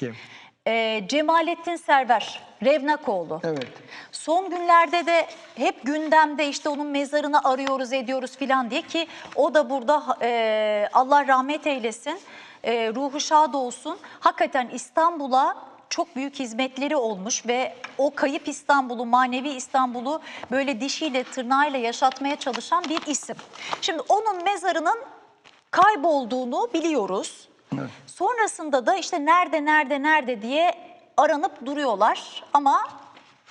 Kim? Ee, Cemalettin Server, Revnakoğlu. Evet. Son günlerde de hep gündemde işte onun mezarını arıyoruz ediyoruz filan diye ki o da burada e, Allah rahmet eylesin, e, ruhu şad olsun. Hakikaten İstanbul'a çok büyük hizmetleri olmuş ve o kayıp İstanbul'u, manevi İstanbul'u böyle dişiyle tırnağıyla yaşatmaya çalışan bir isim. Şimdi onun mezarının kaybolduğunu biliyoruz. Evet. Sonrasında da işte nerede nerede nerede diye aranıp duruyorlar ama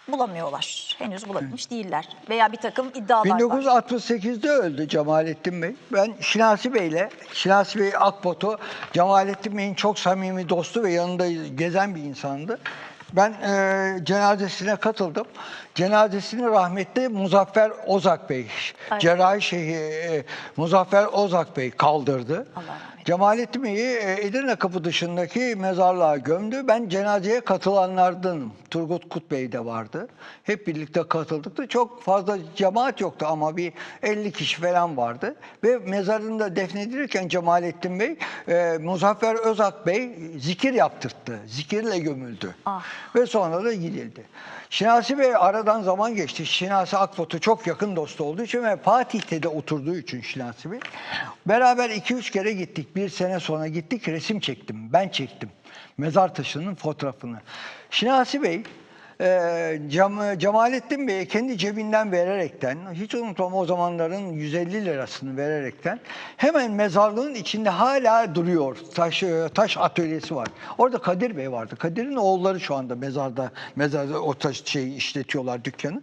bulamıyorlar. Henüz bulabilmiş değiller veya bir takım iddialar var. 1968'de öldü Cemalettin Bey. Ben Şinasi Bey'le, Şinasi Bey Akbot'u, Cemalettin Bey'in çok samimi dostu ve yanında gezen bir insandı. Ben e, cenazesine katıldım. Cenazesini rahmetli Muzaffer Ozak Bey, cerrahi şeyhi e, Muzaffer Ozak Bey kaldırdı. Cemalettin Bey'i e, Edirne Kapı dışındaki mezarlığa gömdü. Ben cenazeye katılanlardanım. Turgut Kut Bey de vardı. Hep birlikte katıldık da çok fazla cemaat yoktu ama bir 50 kişi falan vardı. Ve mezarında defnedilirken Cemalettin Bey, e, Muzaffer Özak Bey zikir yaptırttı. Zikirle gömüldü. Ah. Ve sonra da gidildi. Şinasi Bey aradan zaman geçti. Şinasi Akbot'u çok yakın dostu olduğu için ve Fatih'te de oturduğu için Şinasi Bey. Beraber 2-3 kere gittik. Bir sene sonra gittik resim çektim. Ben çektim. Mezar taşının fotoğrafını. Şinasi Bey e, Cem, Cemalettin Bey'e kendi cebinden vererekten, hiç unutmam o zamanların 150 lirasını vererekten hemen mezarlığın içinde hala duruyor. Taş, e, taş atölyesi var. Orada Kadir Bey vardı. Kadir'in oğulları şu anda mezarda, mezarda o taş şeyi işletiyorlar dükkanı.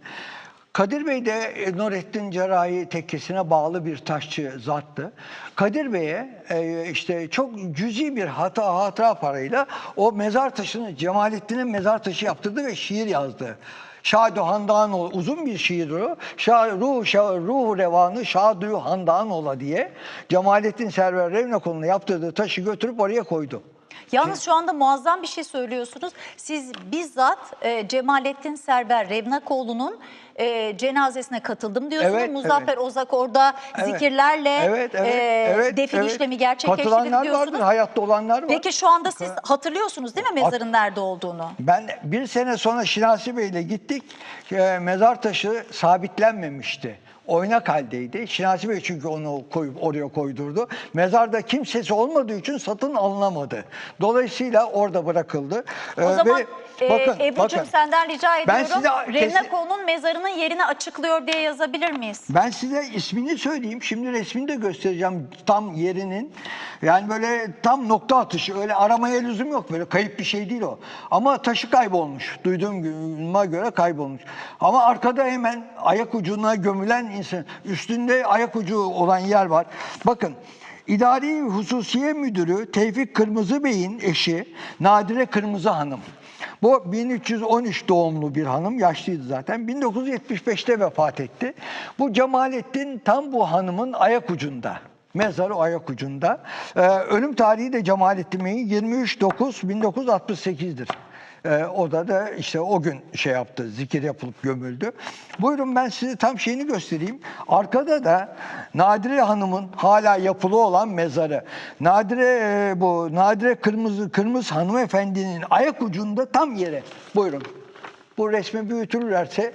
Kadir Bey de e, Nurettin Cerrahi tekkesine bağlı bir taşçı zattı. Kadir Bey'e e, işte çok cüzi bir hata hatıra parayla o mezar taşını Cemalettin'in mezar taşı yaptırdı ve şiir yazdı. Şadu Handanoğlu uzun bir şiir o. Şa, ruh, şa, ruh revanı Şadu Handanoğlu diye Cemalettin Server Revnakoğlu'na yaptırdığı taşı götürüp oraya koydu. Yalnız şu anda muazzam bir şey söylüyorsunuz. Siz bizzat e, Cemalettin Server Revnakoğlu'nun e, cenazesine katıldım diyorsunuz. Evet, Muzaffer evet. Ozak orada Evet. zikirlerle Evet, evet, e, evet, defin evet. işlemi gerçekleştirdi diyorsunuz. vardır, hayatta olanlar var. Peki şu anda siz hatırlıyorsunuz değil mi mezarın nerede olduğunu? Ben bir sene sonra Şinasi Bey'le gittik. E, mezar taşı sabitlenmemişti. Oynak haldeydi. Şinasi Bey çünkü onu koyup oraya koydurdu. Mezarda kimsesi olmadığı için satın alınamadı. Dolayısıyla orada bırakıldı. O E, zaman ve e, bakın, Ebru'cum bakın. senden rica Ben ediyorum. size kesin- Revnakoğlu'nun mezarının yerini açıklıyor diye yazabilir miyiz? Ben size ismini söyleyeyim. Şimdi resmini de göstereceğim tam yerinin. Yani böyle tam nokta atışı. Öyle aramaya lüzum yok. Böyle kayıp bir şey değil o. Ama taşı kaybolmuş. Duyduğuma göre kaybolmuş. Ama arkada hemen ayak ucuna gömülen insan. Üstünde ayak ucu olan yer var. Bakın. İdari Hususiye Müdürü Tevfik Kırmızı Bey'in eşi Nadire Kırmızı Hanım. Bu 1313 doğumlu bir hanım, yaşlıydı zaten. 1975'te vefat etti. Bu Cemalettin tam bu hanımın ayak ucunda. Mezarı ayak ucunda. Ee, ölüm tarihi de Cemalettin Bey'in 23.9.1968'dir. Ee, o da da işte o gün şey yaptı, zikir yapılıp gömüldü. Buyurun ben size tam şeyini göstereyim. Arkada da Nadire Hanım'ın hala yapılı olan mezarı. Nadire e, bu Nadire Kırmızı Kırmızı hanımefendinin ayak ucunda tam yere. Buyurun. Bu resmi büyütürlerse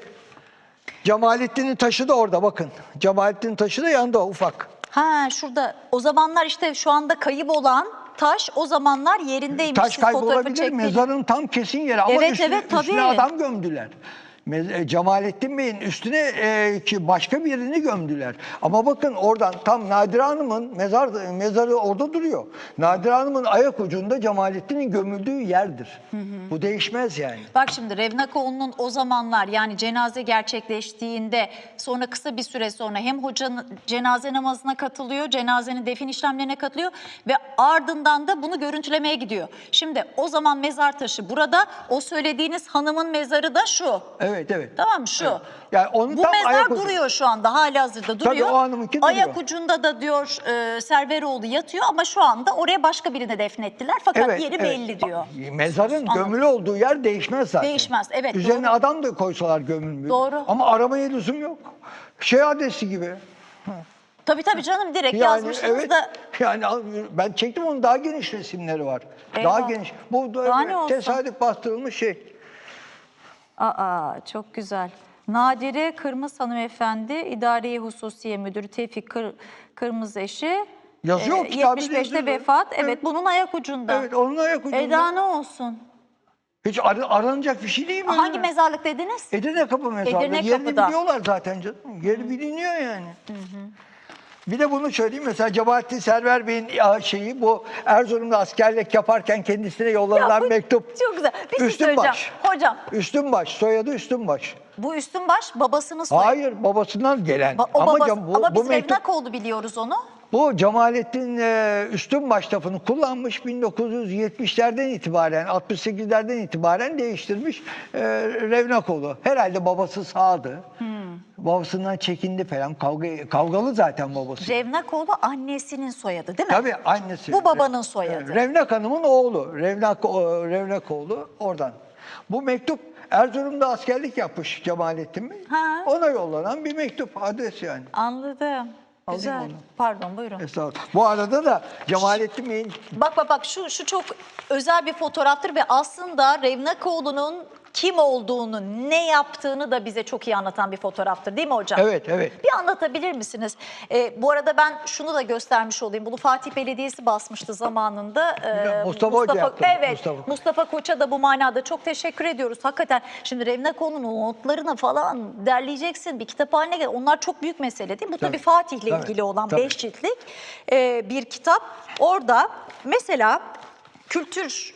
Cemalettin'in taşı da orada bakın. Cemalettin'in taşı da yanında ufak. Ha şurada o zamanlar işte şu anda kayıp olan taş o zamanlar yerindeymiş. Taş Siz kaybolabilir çektiğiniz- mezarın tam kesin yeri ama Evet, üstüne, evet, tabii. üstüne adam gömdüler. E, Cemalettin Bey'in üstüne e, ki başka birini gömdüler. Ama bakın oradan tam Nadire Hanım'ın mezar mezarı orada duruyor. Nadire Hanım'ın ayak ucunda Cemalettin'in gömüldüğü yerdir. Bu değişmez yani. Bak şimdi Revnakoğlu'nun o zamanlar yani cenaze gerçekleştiğinde sonra kısa bir süre sonra hem hocanın cenaze namazına katılıyor, cenazenin defin işlemlerine katılıyor ve ardından da bunu görüntülemeye gidiyor. Şimdi o zaman mezar taşı burada, o söylediğiniz hanımın mezarı da şu. Evet evet. Tamam mı şu? Yani onun Bu tam mezar duruyor şu anda hali hazırda duruyor. o hanımınki duruyor. Ayak ucunda da diyor e, Serveroğlu yatıyor ama şu anda oraya başka birini defnettiler fakat yeri belli diyor. Mezarın Anladım. gömülü olduğu yer değişmez zaten. Değişmez, evet, Üzerine doğru. adam da koysalar gömülmüyor. Doğru. Ama aramaya lüzum yok. Şey adresi gibi. Hı. Tabii tabii canım direkt Yani yazmışsınız evet. da Yani ben çektim onun daha geniş resimleri var. Daha Eyvah. geniş. Bu da Daha evet, tesadüf bastırılmış şey. Aa çok güzel. Nadire Kırmızı hanımefendi, İdariye Hususiye Müdürü Tevfik Kır, Kırmızı eşi. Yazıyor, e, kitabede 75'te yazıyor. vefat. Evet, Evet. bunun ayak ucunda. Evet onun ayak ucunda. Eda ne olsun? Hiç ar- aranacak bir şey değil mi? Hangi mezarlık dediniz? Edirne Kapı mezarlığı. Edirne Yerini Kapı'da. biliyorlar zaten canım. Yeri biliniyor yani. Bir de bunu söyleyeyim mesela Cebahattin Server Bey'in ya, şeyi bu Erzurum'da askerlik yaparken kendisine yollanan bu mektup. Çok güzel. Bir şey Üstün söyleyeceğim. baş. Hocam Üstünbaş, soyadı Üstünbaş. bu Üstünbaş babasının soyadı. Hayır, babasından gelen. Ba- o ama babası- cam- bu, ama bu biz mektup, Revnakoğlu biliyoruz onu. bu Cemalettin e, Üstünbaş lafını kullanmış 1970'lerden itibaren, 68'lerden itibaren değiştirmiş e, Revnakoğlu. Herhalde babası sağdı. Babasından çekindi falan. Kavga, kavgalı zaten babası. Revnakoğlu annesinin soyadı değil mi? Tabii annesi. Bu babanın soyadı. Revnak Hanım'ın oğlu. Revnak, o- Revnak oğlu oradan. Bu mektup Erzurum'da askerlik yapmış Cemalettin Bey. Ha. Ona yollanan bir mektup, adres yani. Anladım. Güzel. onu. Pardon buyurun. Estağfurullah. Bu arada da Cemalettin Bey'in Bak bak bak şu şu çok özel bir fotoğraftır ve aslında Revnakoğlu'nun kim olduğunu, ne yaptığını da bize çok iyi anlatan bir fotoğraftır değil mi hocam? Evet, evet. Bir anlatabilir misiniz? Ee, bu arada ben şunu da göstermiş olayım. Bunu Fatih Belediyesi basmıştı zamanında. Ee, Mustafa Hoca yaptı. Evet, Mustafa. Mustafa. Koç'a da bu manada çok teşekkür ediyoruz. Hakikaten şimdi Revnakoğlu'nun notlarını falan derleyeceksin. Bir kitap haline gel. Onlar çok büyük mesele değil mi? Bu tabii, Tabii. Fatih'le Tabii, ilgili olan tabii. beş ciltlik e, bir kitap. Orada mesela kültür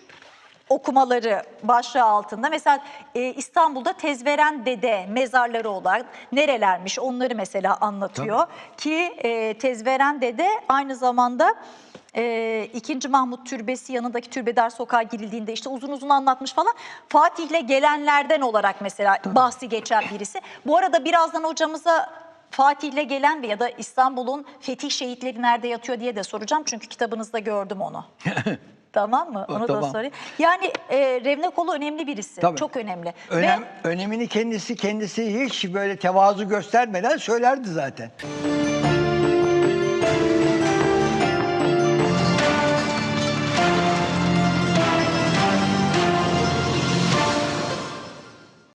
okumaları başlığı altında mesela e, İstanbul'da Tezveren Dede mezarları olan nerelermiş onları mesela anlatıyor. Ki e, Tezveren Dede aynı zamanda e, 2. Mahmut Türbesi yanındaki Türbedar Sokağa girildiğinde işte uzun uzun anlatmış falan. Fatih'le gelenlerden olarak mesela bahsi geçen birisi. Bu arada birazdan hocamıza Fatih'le gelen ve ya da İstanbul'un fetih şehitleri nerede yatıyor diye de soracağım. Çünkü kitabınızda gördüm onu. Tamam mı? Onu da tamam. sorayım. Yani e, Revnakoğlu önemli birisi. Tabii. Çok önemli. önem, Ve önemini kendisi kendisi hiç böyle tevazu göstermeden söylerdi zaten.